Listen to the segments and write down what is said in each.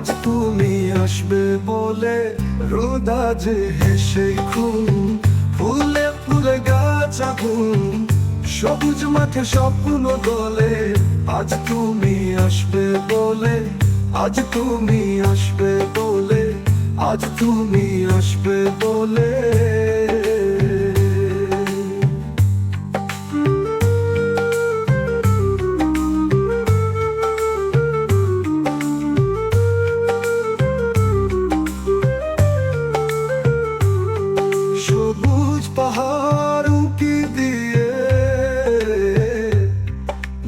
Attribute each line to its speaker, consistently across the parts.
Speaker 1: তুমি আসবে বলে রোদা যে হেসে খুন, ফুলে ফুলে গাছ আগুন, সবুজ মাঠে স্বপ্ন দলে। আজ তুমি আসবে বলে, আজ তুমি আসবে বলে, আজ তুমি আসবে বলে।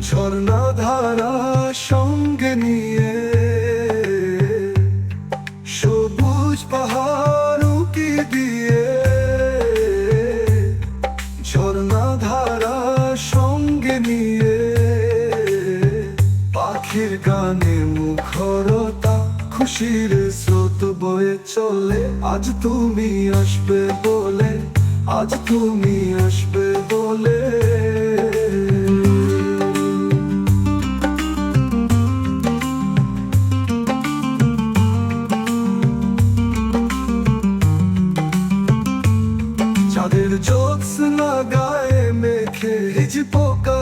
Speaker 1: ঝর্ণা ধারা সঙ্গে নিয়ে সবুজ পাহাড় উঁকি দিয়ে ঝর্ণা ধারা সঙ্গে নিয়ে পাখির গানে মুখরতা, খুশির স্রোত বয়ে চলে। আজ তুমি আসবে বলে, আজ তুমি আসবে বলে। চাঁদের জ্যোৎস্না গায়ে মেখে হিজি পোকা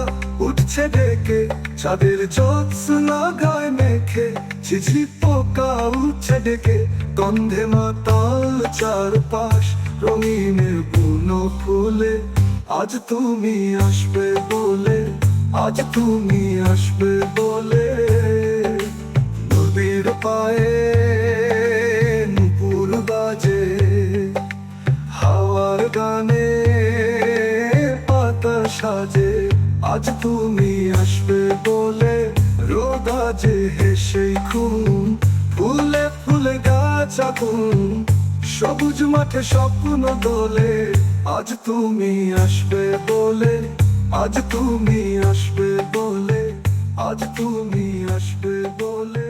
Speaker 1: উঠছে ডেকে চাঁদের জ্যোৎস্না গায়ে মেখে ঝিঝি পোকা উঠছে ডেকে গন্ধে মাতাল চারপাশ রঙিনের বুনো ফুলে, আজ তুমি আসবে বলে, আজ তুমি আসবে বলে। আজ তুমি আসবে বলে রোদা যে হেসে খুন, ফুলে ফুলে গাছ আগুন, সবুজ মাঠে স্বপ্ন দোলে। আজ তুমি আসবে বলে, আজ তুমি আসবে বলে, আজ তুমি আসবে বলে।